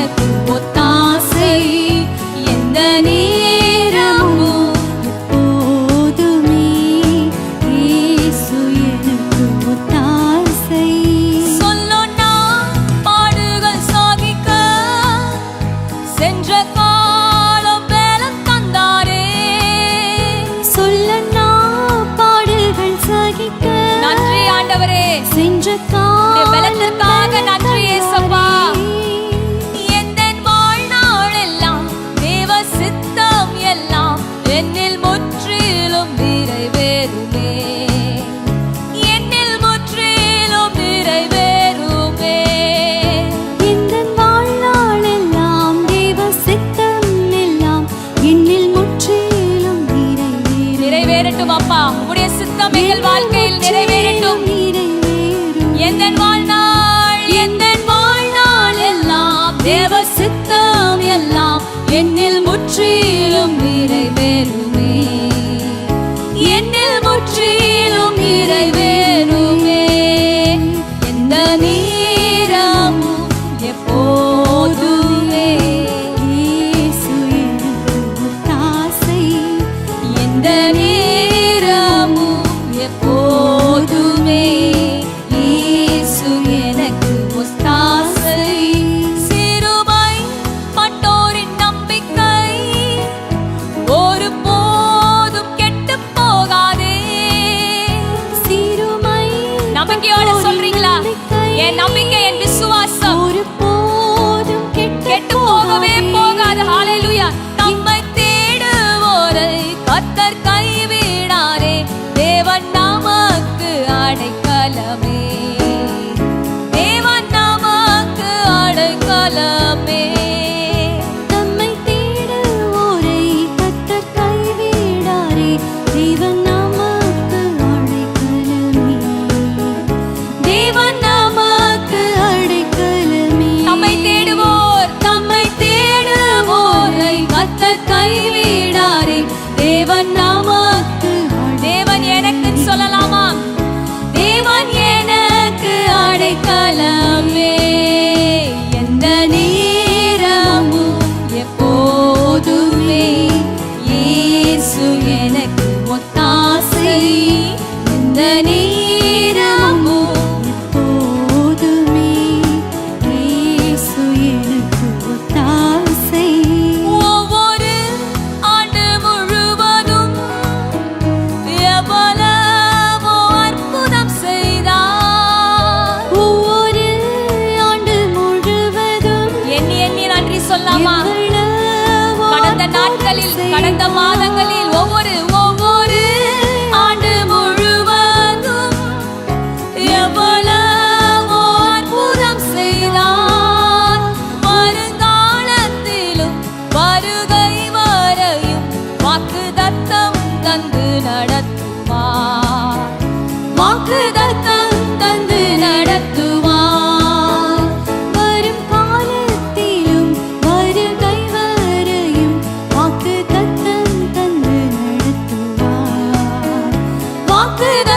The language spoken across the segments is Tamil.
உனக்கு எந்த நேரமும் எப்போதுமே இயேசு எனக்கு ஒத்தாசை. சொல்லோன்னா பாடுகள் சென்ற காலம் பேலம் தந்தாரே. சொல்லண்ணா பாடுகள் சாகிக்க நன்றி ஆண்டவரே. சென்ற காலம் அப்பா உடைய சித்தம் வாழ்க்கையில் நிறைவேறட்டும். எந்த வாழ்நாள் எந்த தேவ சித்தம் எல்லாம் என்னில் முற்றிலும் நிறைவேறுமே. என்னில் முற்றிலும் நிறைவே என் நம்பிக்கை என் விசுவாசம். ஒரு போதும் கெட்டு போகவே போகாது. ஹalleluya நம்மை தேடுவோரை கத்தர் கைவிடாரே தேவன் நமக்கு அடைக்கலமே. தேவன் நமக்கு தேவன் எனக்கு சொல்லலாமா? தேவன் எனக்கு அடைக்கலாமே. எந்த நேரமும் எப்போதுமே இயேசு எனக்கு ஒத்தாசை கடந்த Altı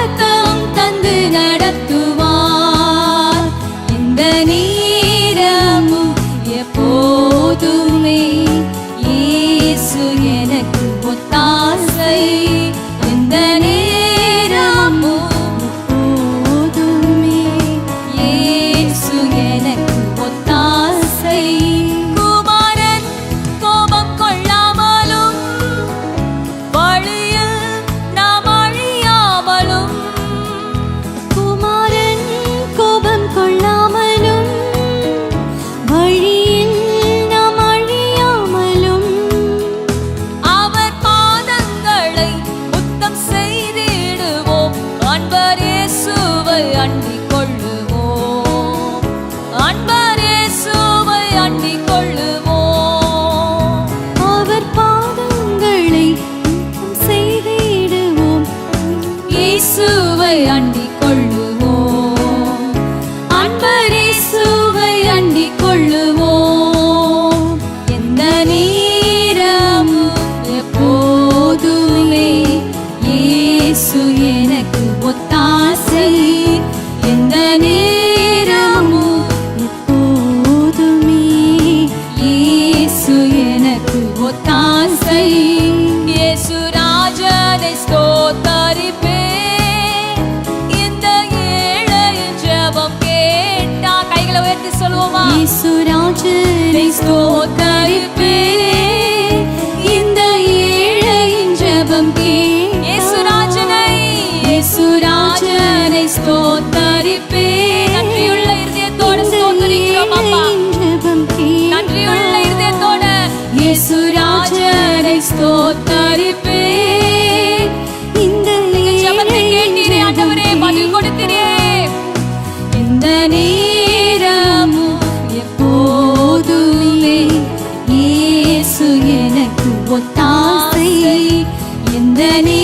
உயர்த்தி சொல்வோமா ஈசுராஜனை ஸ்தோத்தரிப்பே. இந்த ஏழையின் ஜெபம் கேசுராஜனை ஈசுராஜனை ஸ்தோத்தரிப்பே. ஆசை. இந்த நீ